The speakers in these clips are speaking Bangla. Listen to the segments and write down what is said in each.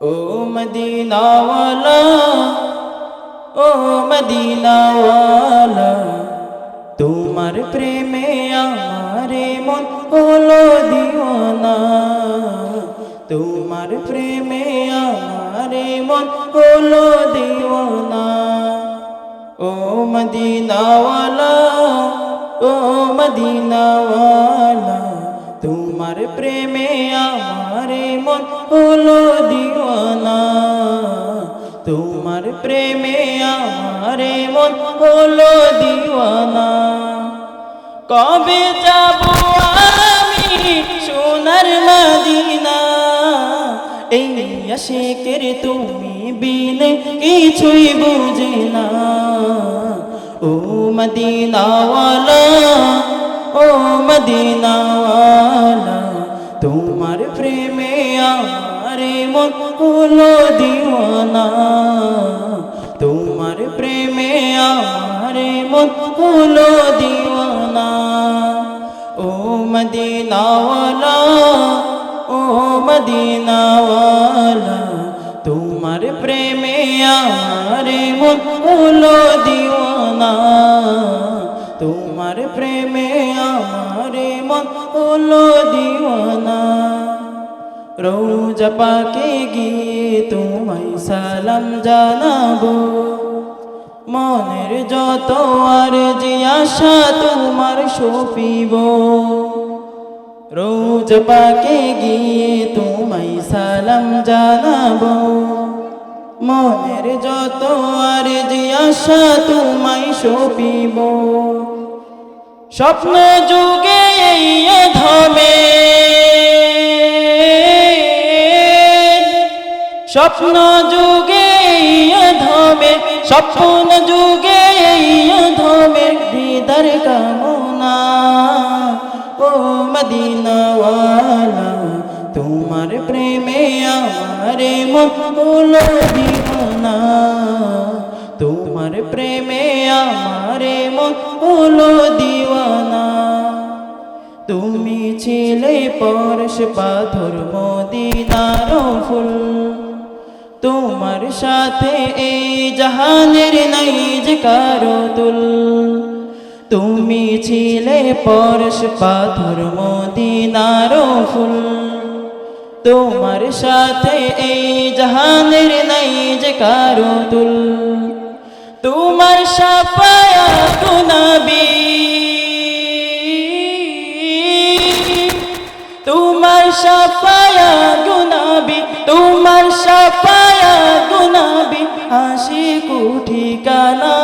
ও মদিনাওয়ালা ও মদিনাওয়ালা, তোমার প্রেমে আমারে মন হলো দিওয়ানা তোমার প্রেমে আমারে মন হলো দিওয়ানা ও মদিনাওয়ালা ও মদিনাওয়ালা তোমার প্রেমে আমারে মন হলো দিওয়ানা। তোমার প্রেমে আমারে মন হলো দিওয়ানা। কবে যাব আমি সোনার মদিনা? এই আশেকের তুমি বিনে কিছুই বুঝে না। ও মদিনাওয়ালা ও মদিনাওয়ালা। প্রেমে আমারে মন হলো দিওয়ানা। তোমার প্রেমে আমারে মন হলো দিওয়ানা। ও মদিনাওয়ালা ও মদিনাওয়ালা, তোমার প্রেমে আমারে মন হলো দিওয়ানা। তোমার প্রেমে আমারে মন হলো দিওয়ানা। রোজ পাকে গিয়ে তোমায় সালাম জানাব। মনের যত আর যে আশা তোমার সপিব। রোজ পাকে গিয়ে তোমায় সালাম জানাব। মনের যত আর যে আশা তোমায় সপিব। স্বপ্ন যুগে এই স্বপ্ন যুগে ধমে স্বপ্ন যুগে ধমে হৃদর কামনা। ও মদিনাওয়ালা, তোমার প্রেমে আমারে মন দিওনা তোমার প্রেমে আমারে মন দিওয়ানা। তুমি ছিলে পরশ পাথর মদিনার ফুল। তোমার সাথে এই জাহানের নাই যে কারও তুল। তুমি ছিলে পরশ পাথর মদিনার ফুল। তোমার সাথে এই জাহানের নাই যে কারও তুল। তোমার গুনাবি তোমার সাফায়া গুনাবি তোমার সাফায়া গুনাবি হাসি কুঠি কানা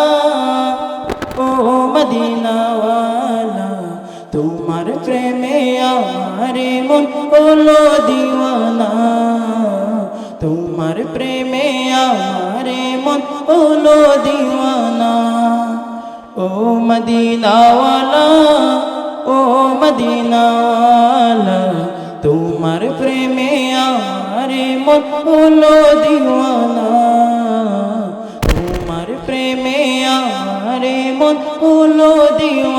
ও মদিনাওয়ালা, তোমার প্রেমে আমারে মন হলো দিওয়ানা। তোমার প্রেমে আমারে মন হলো দিওয়ানা। ও মদিনাওয়ালা ও মদিনাওয়ালা, তোমার প্রেমে আমারে মন হলো দিওয়ানা। মন হলো দিওয়ানা